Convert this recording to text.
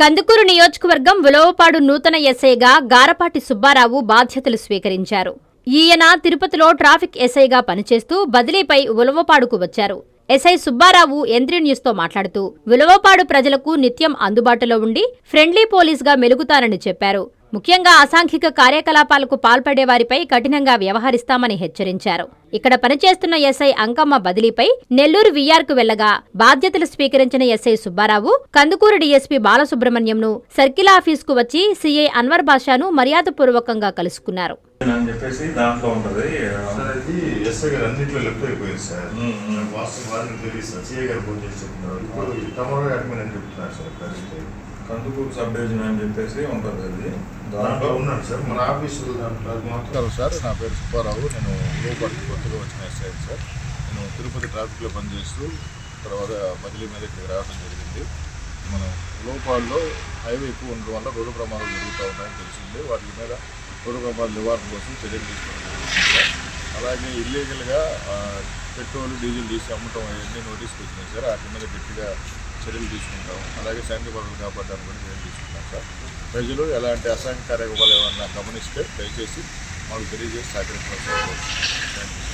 కందుకూరు నియోజకవర్గం ఉలవపాడు నూతన ఎస్ఐగా గారపాటి సుబ్బారావు బాధ్యతలు స్వీకరించారు. ఈయన తిరుపతిలో ట్రాఫిక్ ఎస్ఐగా పనిచేస్తూ బదిలీపై ఉలవపాడుకు వచ్చారు. ఎస్ఐ సుబ్బారావు ఎంద్రి న్యూస్తో మాట్లాడుతూ ఉలవపాడు ప్రజలకు నిత్యం అందుబాటులో ఉండి ఫ్రెండ్లీ పోలీస్గా మెలుగుతానని చెప్పారు. ముఖ్యంగా అసాంఘిక కార్యకలాపాలకు పాల్పడే వారిపై కఠినంగా వ్యవహరిస్తామని హెచ్చరించారు. ఇక్కడ పనిచేస్తున్న ఎస్ఐ అంకమ్మ బదిలీపై నెల్లూరు వీఆర్కు వెళ్ళగా బాధ్యతలు స్వీకరించిన ఎస్ఐ సుబ్బారావు కందుకూరు డీఎస్పీ బాలసుబ్రహ్మణ్యంను సర్కిల్ ఆఫీస్కు వచ్చి సీఐ అన్వర్ బాషాను మర్యాదపూర్వకంగా కలుసుకున్నారు. అని చెప్పేసి దాంట్లో ఉంటది. సార్ కందుకూరు సబ్ డివిజన్ అని చెప్పేసి ఉంటది అది. దాంట్లో ఉన్నాడు సార్ మన ఆఫీసు దాంట్లో అది మాత్రం. నమస్కారం సార్ నా పేరు సుబ్బారావు నేను లోపలికి కొత్తగా వచ్చిన ఎస్ఐ సార్. నేను తిరుపతి ట్రాఫిక్లో పనిచేస్తూ తర్వాత బదిలీ మీద ఇక్కడికి రావడం జరిగింది. మనం లోపాల్లో హైవే ఎక్కువ ఉండడం వల్ల రోడ్డు ప్రమాదాలు జరుగుతూ ఉన్నాయని తెలిసింది. వాటి మీద రోడ్డు ప్రమాదాల నివారణ కోసం చర్యలు తీసుకోవడం జరుగుతుంది సార్. అలాగే ఇల్లీగల్గా పెట్రోల్ డీజిల్ తీసి అమ్మటం అవన్నీ నోటీస్కి వచ్చినాయి సార్. వాటి మీద గట్టిగా చర్యలు తీసుకుంటాం. అలాగే సైనిక భద్రతలు కాపాడడానికి కూడా చర్యలు తీసుకుంటాం సార్. ప్రజలు ఎలాంటి అసాంఘిక కార్యకలాపాలు ఏమన్నా గమనిస్తే దయచేసి మాకు తెలియజేసి సహకరించడం సార్.